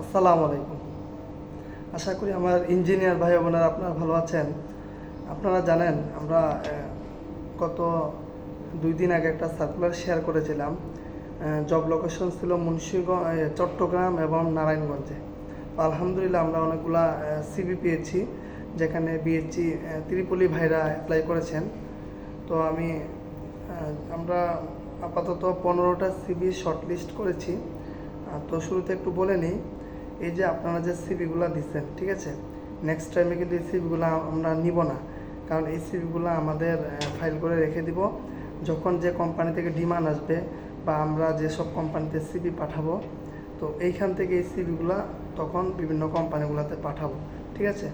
আসসালামু আলাইকুম। আশা করি আমার ইঞ্জিনিয়ার ভাই বোনেরা আপনারা ভালো আছেন। আপনারা জানেন, আমরা গত দুই দিন আগে একটা সার্কুলার শেয়ার করেছিলাম। জব লোকেশন ছিল মুন্সিগঞ্জ চট্টগ্রাম এবং নারায়ণগঞ্জে। আলহামদুলিল্লাহ আমরা অনেকগুলা সিবি পেয়েছি, যেখানে বিএসসি ত্রিপলি ভাইরা অ্যাপ্লাই করেছেন। তো আমি আমরা আপাতত পনেরোটা সিবি শর্টলিস্ট করেছি। তো শুরুতে একটু বলে নিই এই যে আপনারা যে সিবিগুলো দিচ্ছেন ঠিক আছে? নেক্সট টাইমে কিন্তু এই সিবিগুলো আমরা নিব না। কারণ এই সিবিগুলো আমাদের ফাইল করে রেখে দিব। যখন যে কোম্পানি থেকে ডিমান্ড আসবে বা আমরা যেসব কোম্পানিতে সিবি পাঠাবো, তো এইখান থেকে এই সিবিগুলো তখন বিভিন্ন কোম্পানিগুলোতে পাঠাবো, ঠিক আছে?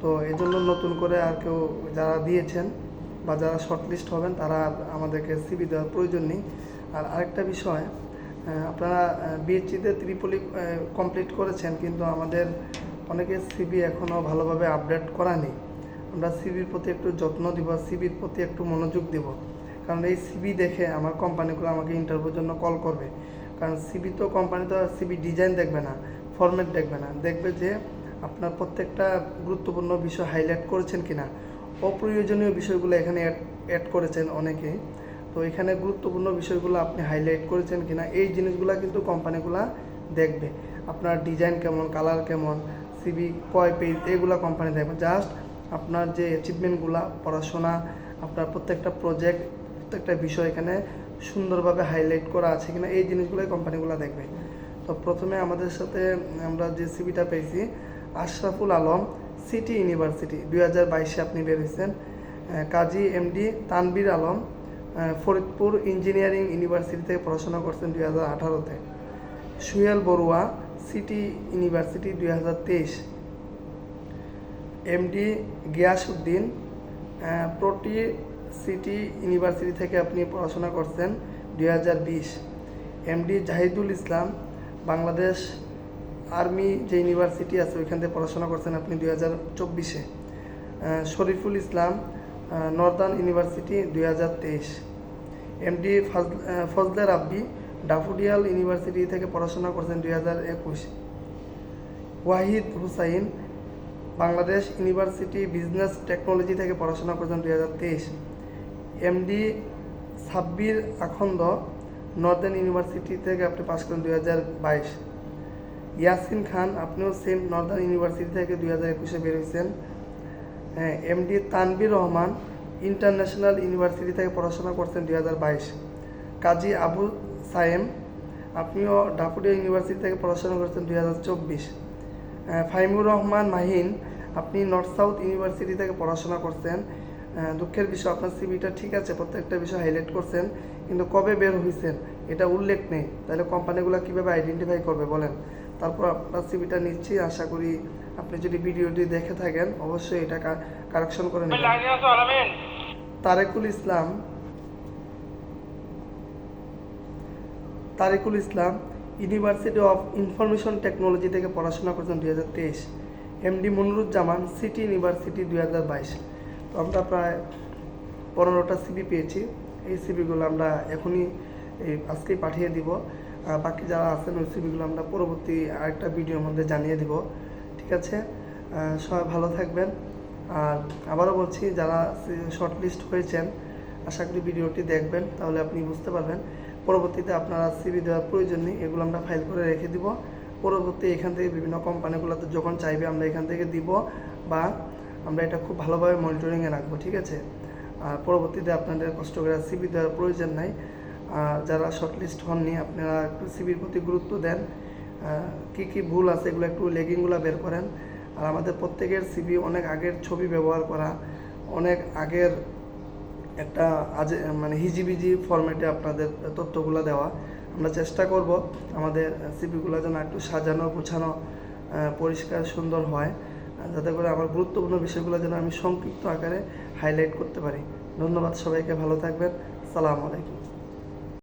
তো এই জন্য নতুন করে আর কেউ যারা দিয়েছেন বা যারা শর্টলিস্ট হবেন, তারা আমাদেরকে সিবি দেওয়ার প্রয়োজন নেই। আর আরেকটা বিষয় আপনারা বিএসসিতে ত্রিপলি কমপ্লিট করেছেন, কিন্তু আমাদের অনেকের সিবি এখনও ভালোভাবে আপডেট করা নেই। আমরা সিবির প্রতি একটু যত্ন দিব সিবির প্রতি একটু মনোযোগ দিব। কারণ এই সিবি দেখে আমার কোম্পানিগুলো আমাকে ইন্টারভিউর জন্য কল করবে। কারণ সিবি তো কোম্পানি তো সিবি ডিজাইন দেখবে না ফরম্যাট দেখবে না। দেখবে যে আপনার প্রত্যেকটা গুরুত্বপূর্ণ বিষয় হাইলাইট করেছেন কিনা। অপ্রয়োজনীয় বিষয়গুলো এখানে অ্যাড করেছেন অনেকেই তো এখানে গুরুত্বপূর্ণ বিষয়গুলো আপনি হাইলাইট করেছেন কিনা, এই জিনিসগুলো কিন্তু কোম্পানিগুলো দেখবে। আপনার ডিজাইন কেমন কালার কেমন সিবি কয় পেজ এগুলো কোম্পানি দেখবে। জাস্ট আপনার যে অ্যাচিভমেন্টগুলো পড়াশোনা, আপনার প্রত্যেকটা প্রজেক্ট প্রত্যেকটা বিষয় এখানে সুন্দরভাবে হাইলাইট করা আছে কিনা, এই জিনিসগুলোই কোম্পানিগুলো দেখবে। তো প্রথমে আমাদের সাথে আমরা যে সিবিটা পেয়েছি, আশরাফুল আলম সিটি ইউনিভার্সিটি দুই হাজার বাইশে আপনি বেরিয়েছেন Kazi MD Tanvir Alam Faridpur engineering university থেকে পড়াশোনা করছেন দুই হাজার আঠারোতে। সুয়েল বড়ুয়া সিটি ইউনিভার্সিটি দুই হাজার তেইশ। MD Giasuddin ah, port city university থেকে আপনি পড়াশোনা করছেন দুই হাজার বিশ। এমডি জাহিদুল ইসলাম বাংলাদেশ আর্মি যে ইউনিভার্সিটি আছে ওইখান থেকে পড়াশোনা করছেন আপনি দুই হাজার চব্বিশে। শরীফুল ইসলাম নর্দার্ন ইউনিভার্সিটি দুই হাজার তেইশ। MD Fazle Rabbi Daffodil university থেকে পড়াশোনা করছেন দুই হাজার একুশ। Wahid Hussain Bangladesh university business technology থেকে পড়াশোনা করছেন দুই হাজার তেইশ। MD Sabbir Akhand northern university থেকে আপনি পাস করেন দুই হাজার বাইশ। ইয়াসিন খান, আপনিও সেম নর্দার্ন ইউনিভার্সিটি থেকে দুই হাজার একুশে বেরিয়েছেন হ্যাঁ MD Tanvir Rahman international university থেকে পড়াশোনা করছেন দুই হাজার বাইশ। কাজী আবু সায়েম, আপনিও ডাফুডিয়া ইউনিভার্সিটি থেকে পড়াশোনা করছেন দুই হাজার চব্বিশ। ফাইমুর রহমান মাহিন, আপনি নর্থ সাউথ ইউনিভার্সিটি থেকে পড়াশোনা করছেন। দুঃখের বিষয়, আপনার সিবিটা ঠিক আছে, প্রত্যেকটা বিষয় হাইলাইট করছেন, কিন্তু কবে বের হয়েছেন এটা উল্লেখ নেই। তাহলে কোম্পানিগুলো কীভাবে আইডেন্টিফাই করবে? বলেন। তারপর আপনার সিবিটা নিচ্ছি। আশা করি আপনি যদি ভিডিওটি দেখে থাকেন অবশ্যই এটা কারেকশন করে নেবেন। Tarekul Islam. Tarikul Islam university of information technology থেকে পড়াশোনা করছেন দুই হাজার তেইশ। এমডি মনিরুজ্জামান সিটি ইউনিভার্সিটি দুই হাজার বাইশ। তো আমরা প্রায় পনেরোটা সিবি পেয়েছি। এই সিবিগুলো আমরা এখনই এই আজকেই পাঠিয়ে দিব। বাকি যারা আছেন ওই সিবিগুলো আমরা পরবর্তী আরেকটা ভিডিওর মধ্যে জানিয়ে দিব। ঠিক আছে? সবাই ভালো থাকবেন। আর আবারও বলছি, যারা শর্ট লিস্ট হয়েছেন, আশা করি ভিডিওটি দেখবেন, তাহলে আপনি বুঝতে পারবেন। পরবর্তীতে আপনারা সিবি দেওয়ার প্রয়োজন নেই, এগুলো আমরা ফাইল করে রেখে দিব। পরবর্তী এখান থেকে বিভিন্ন কোম্পানিগুলোতে যখন চাইবে, আমরা এখান থেকে দিব বা আমরা এটা খুব ভালোভাবে মনিটরিংয়ে রাখব, ঠিক আছে? আর পরবর্তীতে আপনাদের কষ্ট করে সিবি দেওয়ার প্রয়োজন নাই। যারা শর্টলিস্ট হননি, আপনারা একটু সিবির প্রতি গুরুত্ব দেন। কি কি ভুল আছে, এগুলো একটু লেগিংগুলো বের করেন। আর আমাদের প্রত্যেকের সিবি অনেক আগের ছবি ব্যবহার করা, অনেক আগের একটা আজ মানে হিজিবিজি ফরম্যাটে আপনাদের তথ্যগুলো দেওয়া। আমরা চেষ্টা করব আমাদের সিবিগুলো যেন একটু সাজানো, গোছানো পরিষ্কার, সুন্দর হয়। যাতে করে আমার গুরুত্বপূর্ণ বিষয়গুলো যেন আমি সংক্ষিপ্ত আকারে হাইলাইট করতে পারি। ধন্যবাদ সবাইকে, ভালো থাকবেন। সালাম আলাইকুম।